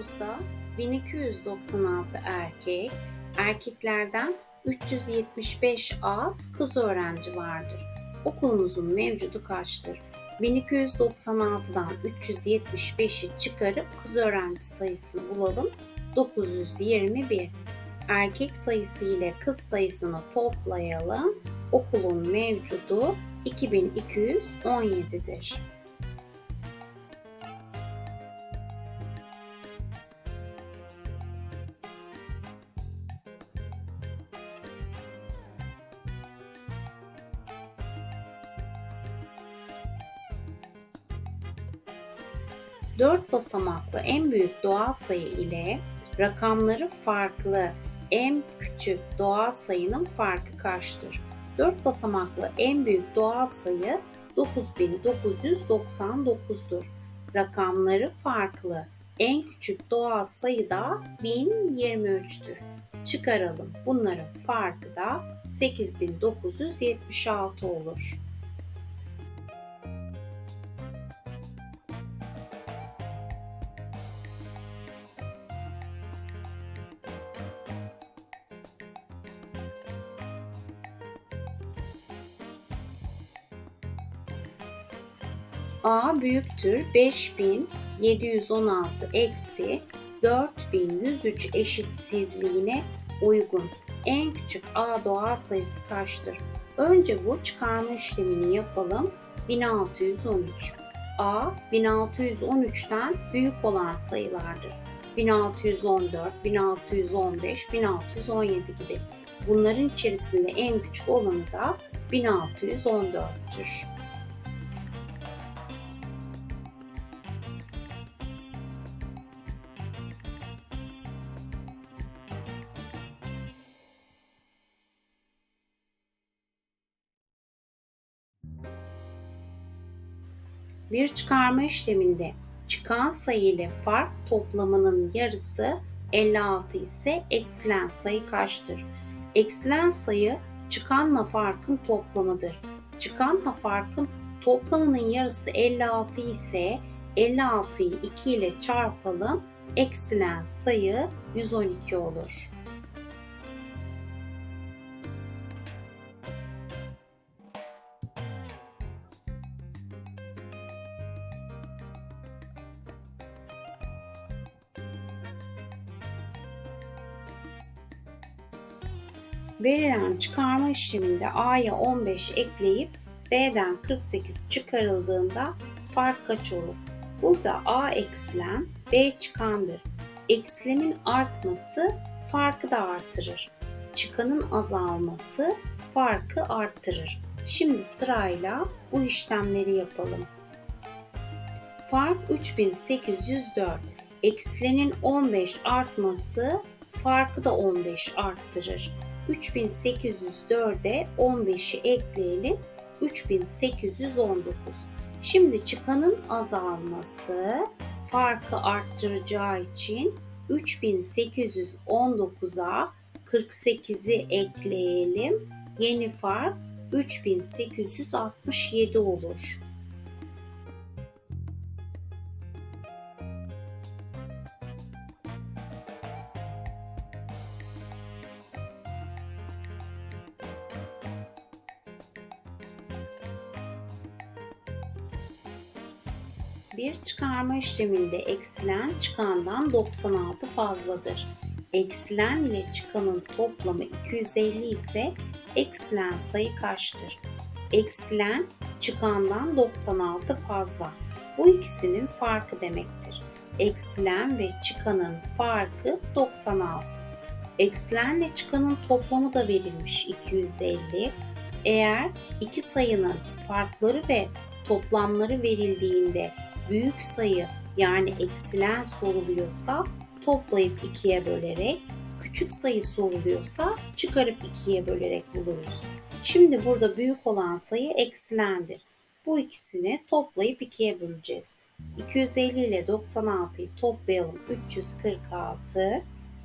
Okulumuzda 1296 erkek, erkeklerden 375 az kız öğrenci vardır. Okulumuzun mevcudu kaçtır? 1296'dan 375'i çıkarıp kız öğrenci sayısını bulalım. 921. Erkek sayısı ile kız sayısını toplayalım. Okulun mevcudu 2217'dir. Dört basamaklı en büyük doğal sayı ile rakamları farklı en küçük doğal sayının farkı kaçtır? Dört basamaklı en büyük doğal sayı 9999'dur. Rakamları farklı en küçük doğal sayı da 1023'tür. Çıkaralım. Bunların farkı da 8976 olur. A büyüktür 5716 eksi 4103 eşitsizliğine uygun. En küçük A doğal sayısı kaçtır? Önce bu çıkarma işlemini yapalım. 1613. A 1613'ten büyük olan sayılardır. 1614, 1615, 1617 gibi. Bunların içerisinde en küçük olanı da 1614'tür. Bir çıkarma işleminde çıkan sayı ile fark toplamının yarısı 56 ise eksilen sayı kaçtır? Eksilen sayı çıkanla farkın toplamıdır. Çıkanla farkın toplamının yarısı 56 ise 56'yı 2 ile çarpalım. Eksilen sayı 112 olur. Verilen çıkarma işleminde A'ya 15 ekleyip B'den 48 çıkarıldığında fark kaç olur? Burada A eksilen, B çıkandır. Eksilenin artması farkı da artırır. Çıkanın azalması farkı arttırır. Şimdi sırayla bu işlemleri yapalım. Fark 3804. Eksilenin 15 artması farkı da 15 arttırır. 3804'e 15'i ekleyelim. 3819. Şimdi çıkanın azalması farkı arttıracağı için 3819'a 48'i ekleyelim. Yeni fark 3867 olur. Çıkarma işleminde eksilen çıkandan 96 fazladır. Eksilen ile çıkanın toplamı 250 ise eksilen sayı kaçtır? Eksilen çıkandan 96 fazla. Bu ikisinin farkı demektir. Eksilen ve çıkanın farkı 96. Eksilenle çıkanın toplamı da verilmiş 250. Eğer iki sayının farkları ve toplamları verildiğinde büyük sayı yani eksilen soruluyorsa toplayıp ikiye bölerek, küçük sayı soruluyorsa çıkarıp ikiye bölerek buluruz. Şimdi burada büyük olan sayı eksilendir. Bu ikisini toplayıp ikiye böleceğiz. 250 ile 96'yı toplayalım 346.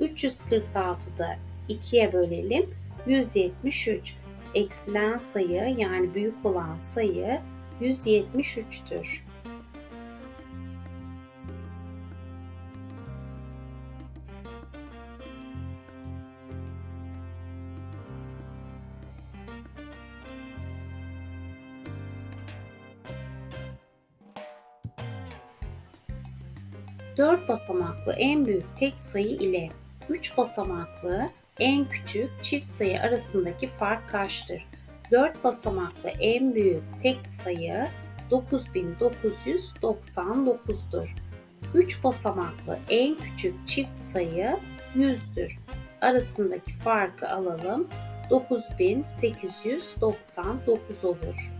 346'da 2'ye bölelim 173. Eksilen sayı yani büyük olan sayı 173'tür. 4 basamaklı en büyük tek sayı ile 3 basamaklı en küçük çift sayı arasındaki fark kaçtır? 4 basamaklı en büyük tek sayı 9999'dur. 3 basamaklı en küçük çift sayı 100'dür. Arasındaki farkı alalım. 9899 olur.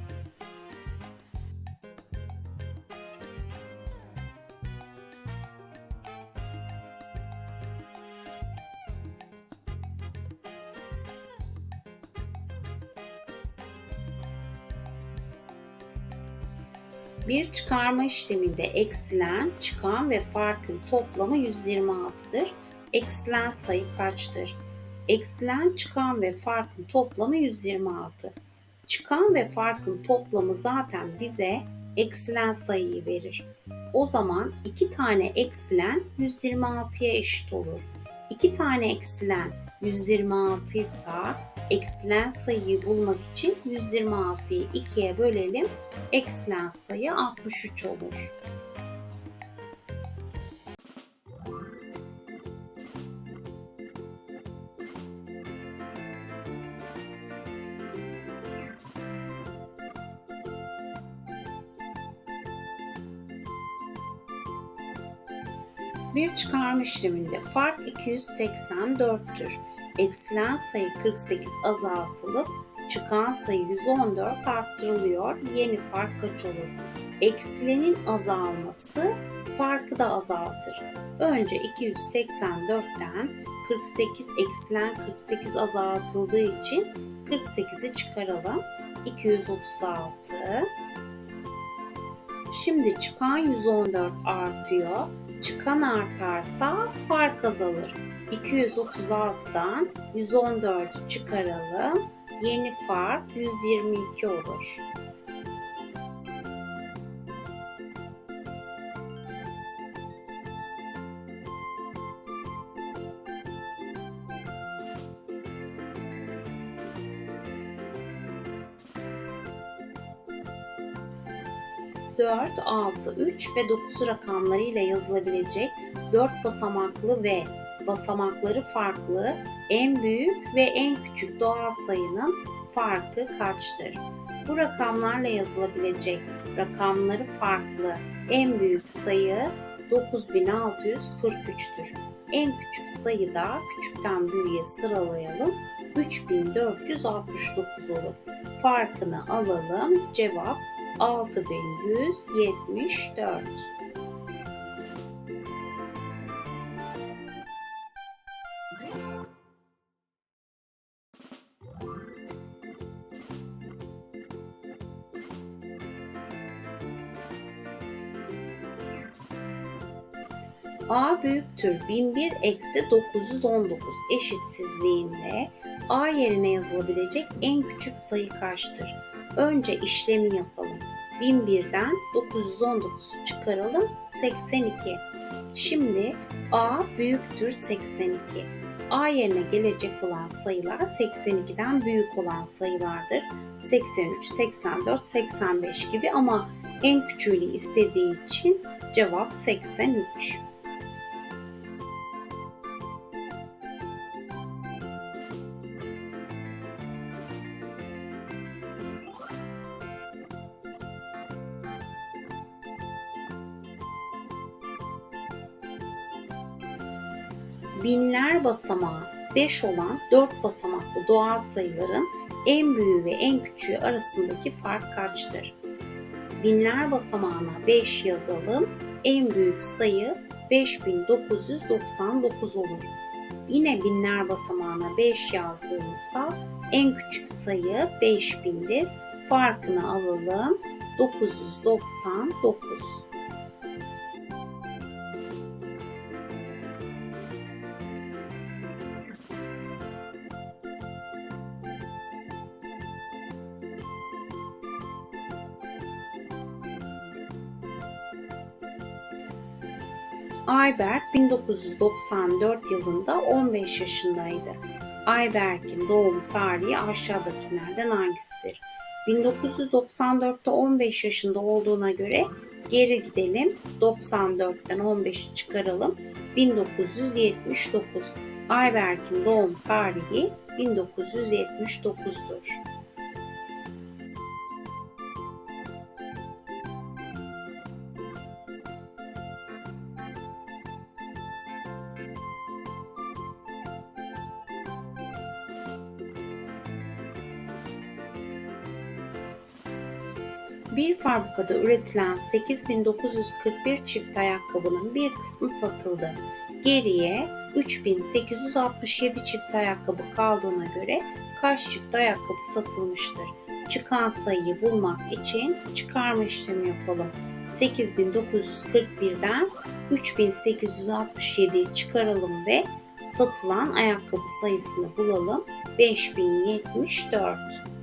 Bir çıkarma işleminde eksilen, çıkan ve farkın toplamı 126'dır. Eksilen sayı kaçtır? Eksilen, çıkan ve farkın toplamı 126. Çıkan ve farkın toplamı zaten bize eksilen sayıyı verir. O zaman iki tane eksilen 126'ya eşit olur. İki tane eksilen 126 ise eksilen sayıyı bulmak için 126'yı 2'ye bölelim. Eksilen sayı 63 olur. Bir çıkarma işleminde fark 284'tür. Eksilen sayı 48 azaltılıp çıkan sayı 114 arttırılıyor. Yeni fark kaç olur? Eksilenin azalması farkı da azaltır. Önce 284'ten 48 eksilen 48 azaltıldığı için 48'i çıkaralım. 236 Şimdi çıkan 114 artıyor. Çıkan artarsa fark azalır. 236'dan 114 çıkaralım. Yeni fark 122 olur. Dört, altı, üç ve dokuz rakamlarıyla yazılabilecek dört basamaklı ve basamakları farklı en büyük ve en küçük doğal sayının farkı kaçtır? Bu rakamlarla yazılabilecek rakamları farklı en büyük sayı 9643'tür. En küçük sayı da küçükten büyüğe sıralayalım. 3469 olur. Farkını alalım. Cevap 6174. Büyüktür 1001 eksi 919 eşitsizliğinde A yerine yazılabilecek en küçük sayı kaçtır? Önce işlemi yapalım. 1001'den 919 çıkaralım 82. Şimdi A büyüktür 82. A yerine gelecek olan sayılar 82'den büyük olan sayılardır. 83, 84, 85 gibi ama en küçüğünü istediği için cevap 83. binler basamağı 5 olan 4 basamaklı doğal sayıların en büyüğü ve en küçüğü arasındaki fark kaçtır? Binler basamağına 5 yazalım. En büyük sayı 5999 olur. Yine binler basamağına 5 yazdığımızda en küçük sayı 5000'dir. Farkını alalım. 999. Ayberk 1994 yılında 15 yaşındaydı. Ayberk'in doğum tarihi aşağıdakilerden hangisidir? 1994'te 15 yaşında olduğuna göre Geri gidelim. 94'ten 15'i çıkaralım. 1979. Ayberk'in doğum tarihi 1979'dur. Bir fabrikada üretilen 8941 çift ayakkabının bir kısmı satıldı. Geriye 3867 çift ayakkabı kaldığına göre kaç çift ayakkabı satılmıştır? Çıkan sayıyı bulmak için çıkarma işlemi yapalım. 8941'den 3867'yi çıkaralım ve satılan ayakkabı sayısını bulalım. 5074.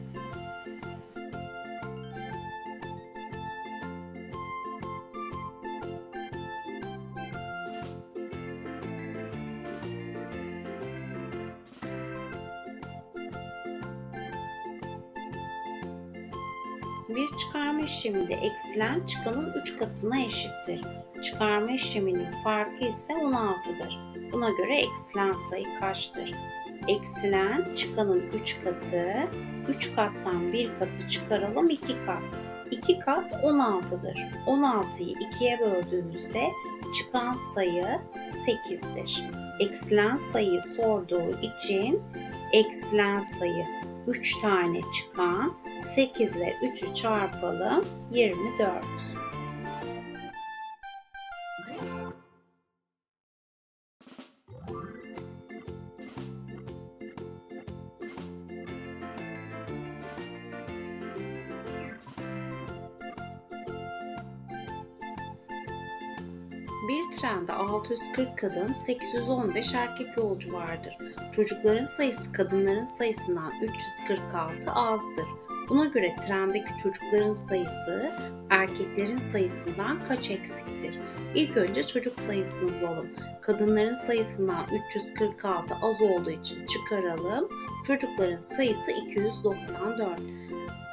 işleminde eksilen çıkanın 3 katına eşittir. Çıkarma işleminin farkı ise 16'dır. Buna göre eksilen sayı kaçtır? Eksilen çıkanın 3 katı, 3 kattan 1 katı çıkaralım 2 kat. 2 kat 16'dır. 16'yı 2'ye böldüğümüzde çıkan sayı 8'dir. Eksilen sayıyı sorduğu için eksilen sayı 3 tane çıkan 8 ile 3'ü çarpalım 24. Bir trende 640 kadın, 815 erkek yolcu vardır. Çocukların sayısı kadınların sayısından 346 azdır. Buna göre trendeki çocukların sayısı erkeklerin sayısından kaç eksiktir? İlk önce çocuk sayısını bulalım. Kadınların sayısından 346 az olduğu için çıkaralım. Çocukların sayısı 294.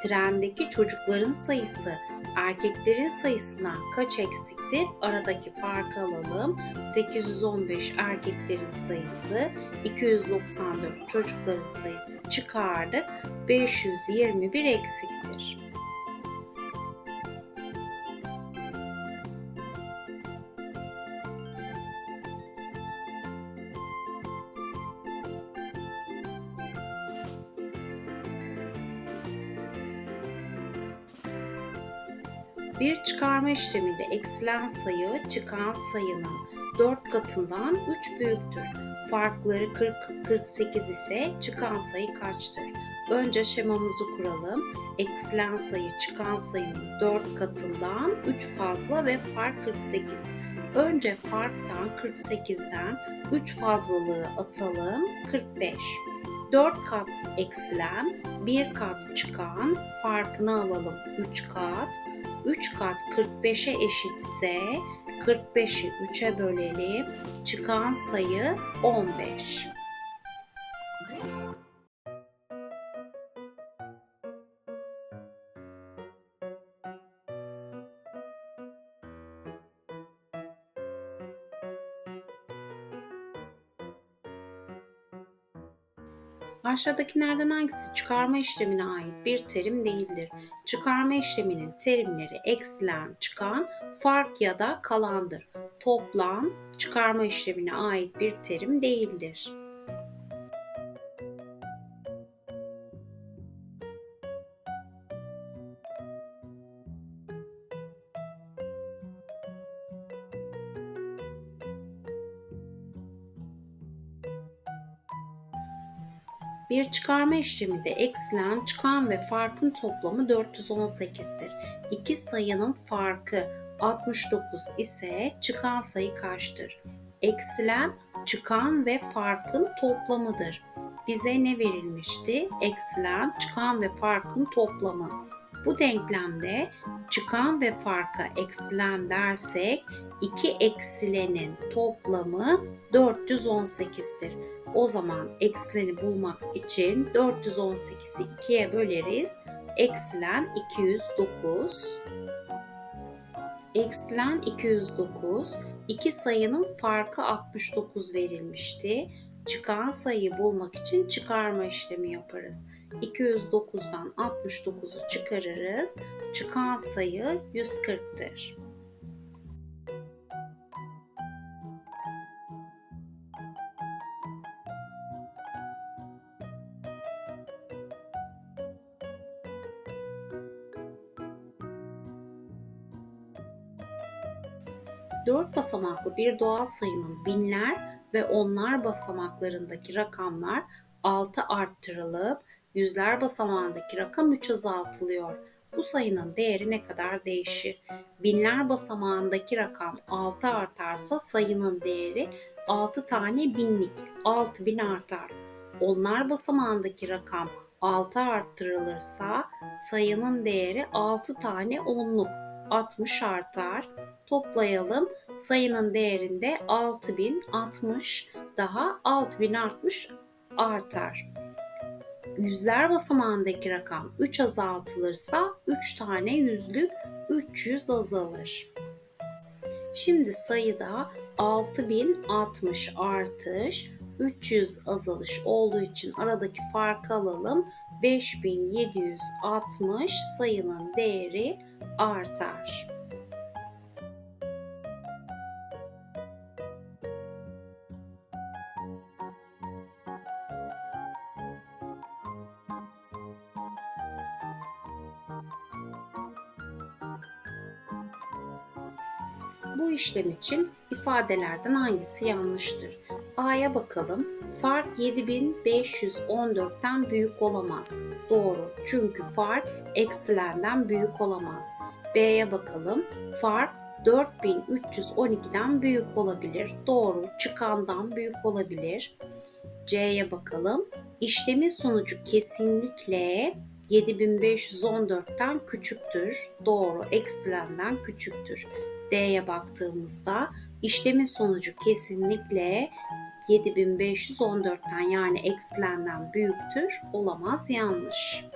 Trendeki çocukların sayısı erkeklerin sayısından kaç eksiktir? Aradaki farkı alalım. 815 erkeklerin sayısı, 294 çocukların sayısı çıkardık. 521 eksiktir. Bir çıkarma işleminde eksilen sayı çıkan sayının 4 katından 3 büyüktür. Farkları 40 48 ise çıkan sayı kaçtır? Önce şemamızı kuralım. Eksilen sayı çıkan sayının 4 katından 3 fazla ve fark 48. Önce farktan 48'den 3 fazlalığı atalım 45. 4 kat eksilen, 1 kat çıkan farkını alalım 3 kat. 3 kat 45'e eşitse 45'i 3'e bölelim. Çıkan sayı 15. Aşağıdakilerden hangisi çıkarma işlemine ait bir terim değildir? Çıkarma işleminin terimleri eksilen, çıkan, fark ya da kalandır. Toplam çıkarma işlemine ait bir terim değildir. Bir çıkarma işleminde eksilen, çıkan ve farkın toplamı 418'dir. İki sayının farkı 69 ise çıkan sayı kaçtır? Eksilen, çıkan ve farkın toplamıdır. Bize ne verilmişti? Eksilen, çıkan ve farkın toplamı. Bu denklemde çıkan ve farka eksilen dersek iki eksilenin toplamı 418'dir. O zaman eksileni bulmak için 418'i 2'ye böleriz. Eksilen 209. Eksilen 209, iki sayının farkı 69 verilmişti. Çıkan sayıyı bulmak için çıkarma işlemi yaparız. 209'dan 69'u çıkarırız. Çıkan sayı 140'tır. Dört basamaklı bir doğal sayının binler ve onlar basamaklarındaki rakamlar 6 arttırılıp yüzler basamağındaki rakam 3 azaltılıyor. Bu sayının değeri ne kadar değişir? Binler basamağındaki rakam 6 artarsa sayının değeri 6 tane binlik 6000 artar. Onlar basamağındaki rakam 6 arttırılırsa sayının değeri 6 tane onluk 60 artar. Toplayalım. Sayının değerinde 6060 daha 6060 artar. Yüzler basamağındaki rakam 3 azaltılırsa 3 tane yüzlük 300 azalır. Şimdi sayıda 6060 artış, 300 azalış olduğu için aradaki farkı alalım. 5760 sayının değeri artar. İşlem için ifadelerden hangisi yanlıştır? A'ya bakalım. Fark 7514'ten büyük olamaz. Doğru. Çünkü fark eksilenden büyük olamaz. B'ye bakalım. Fark 4312'den büyük olabilir. Doğru. Çıkandan büyük olabilir. C'ye bakalım. İşlemin sonucu kesinlikle 7514'ten küçüktür. Doğru. Eksilenden küçüktür. D'ye baktığımızda işlemin sonucu kesinlikle 7514'ten yani eksilenden büyüktür. Olamaz yanlış.